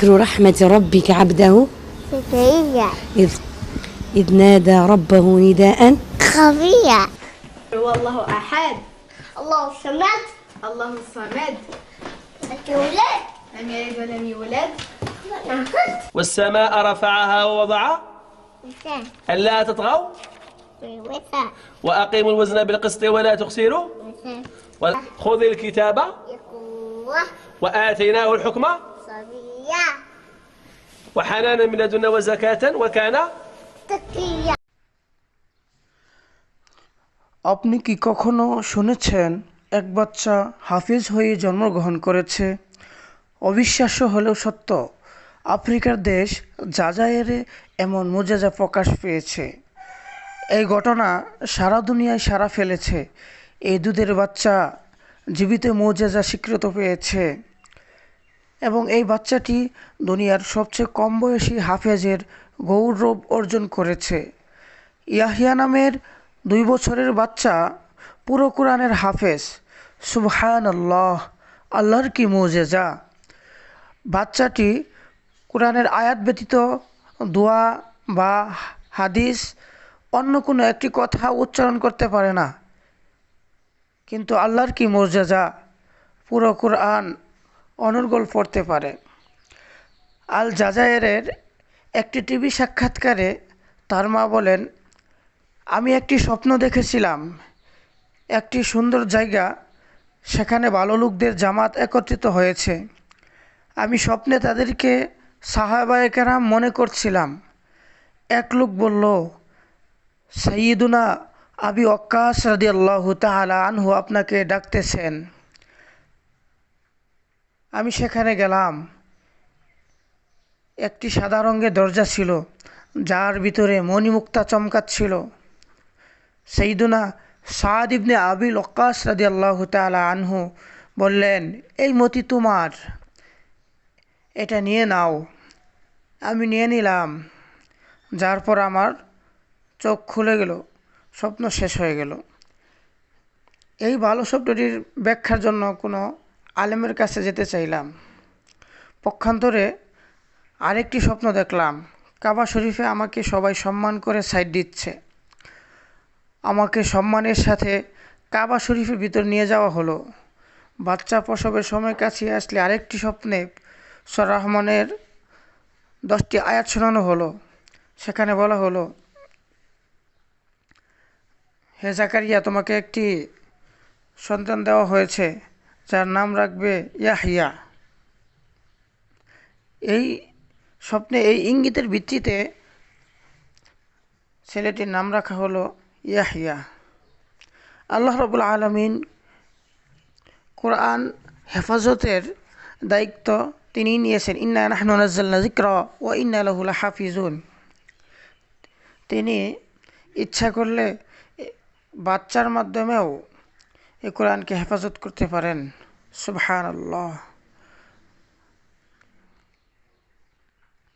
ذكر رحمة ربك عبده. زكريا إذ, إذ نادى ربه نداء. خفية. هو الله أحد. الله الصمد. الله الصمد. الولاد لم يلد ولم يولد. والسماء رفعها ووضع ألا تطغوا. وأقيموا الوزن بالقسط ولا تخسروا. خذ الكتاب. وآتيناه الحكم صبية وحنانا من لدنا وزكاة وكان تقية আপনি কি কখনো শুনেছেন এক বাচ্চা হাফিজ হয়ে জন্মগ্রহণ করেছে অবিশ্বাস্য হলেও সত্য আফ্রিকার দেশ জাজায়েরে এমন মোজাজা প্রকাশ পেয়েছে এই ঘটনা সারা দুনিয়ায় সারা ফেলেছে এই দুধের বাচ্চা জীবিত মোজাজা স্বীকৃত পেয়েছে এবং এই বাচ্চাটি দুনিয়ার সবচেয়ে কম বয়সী হাফেজের গৌরব অর্জন করেছে। ইয়াহিয়া নামের দুই বছরের বাচ্চা পুরো কোরআনের হাফেজ। সুবহান আল্লাহ আল্লাহর কি মোজেজা। বাচ্চাটি কোরআনের আয়াত ব্যতীত দোয়া বা হাদিস অন্য কোনো একটি কথা উচ্চারণ করতে পারে না। কিন্তু আল্লাহর কি মর্যাদা পুরো কোরআন অনর্গল পড়তে পারে। আল জাজায়েরের একটি টিভি সাক্ষাৎকারে তার মা বলেন, আমি একটি স্বপ্ন দেখেছিলাম। একটি সুন্দর জায়গা। সেখানে ভালো লোকদের জামাত একত্রিত হয়েছে। আমি স্বপ্নে তাদেরকে সাহাবায়ে কেরাম মনে করছিলাম। এক লোক বলল সঈদুনা আবি অক্কাস রাদি আল্লাহ তালা আনহু আপনাকে ডাকতেছেন। আমি সেখানে গেলাম। একটি সাদা রঙের দরজা ছিল, যার ভিতরে মণিমুক্তা চমকাচ্ছিল। সেইদুনা সাদ ইবনে আবিল ওকাস রাদি আল্লাহ তালা আনহু বললেন, এই মতি তোমার, এটা নিয়ে নাও। আমি নিয়ে নিলাম, যার পর আমার চোখ খুলে গেল, স্বপ্ন শেষ হয়ে গেল। এই ভালো শব্দটির ব্যাখ্যার জন্য কোনো আলেমের কাছে যেতে চাইলাম। পক্ষান্তরে আরেকটি স্বপ্ন দেখলাম। কাবা শরীফে আমাকে সবাই সম্মান করে সাইড দিচ্ছে। আমাকে সম্মানের সাথে কাবা শরীফের ভিতর নিয়ে যাওয়া হলো। বাচ্চা প্রসবের সময় কাছে আসলে আরেকটি স্বপ্নে সর রহমানের দশটি আয়াত শোনানো হলো। সেখানে বলা হলো, হে জাকারিয়া, তোমাকে একটি সন্তান দেওয়া হয়েছে। যার নাম রাখবে ইয়াহিয়া। এই স্বপ্নে, এই ইঙ্গিতের ভিত্তিতে ছেলেটির নাম রাখা হলো ইয়াহিয়া। আল্লাহ রবুল আলমিন কোরআন হেফাজতের দায়িত্ব তিনি নিয়েছেন। ইন্না নাহনু নাজ্জালনা যিকর ও ইন্না লাহুল হাফিজুন তিনি ইচ্ছা করলে বাচ্চার মাধ্যমেও এই কোরআনকে হেফাজত করতে পারেন। সুবহান আল্লাহ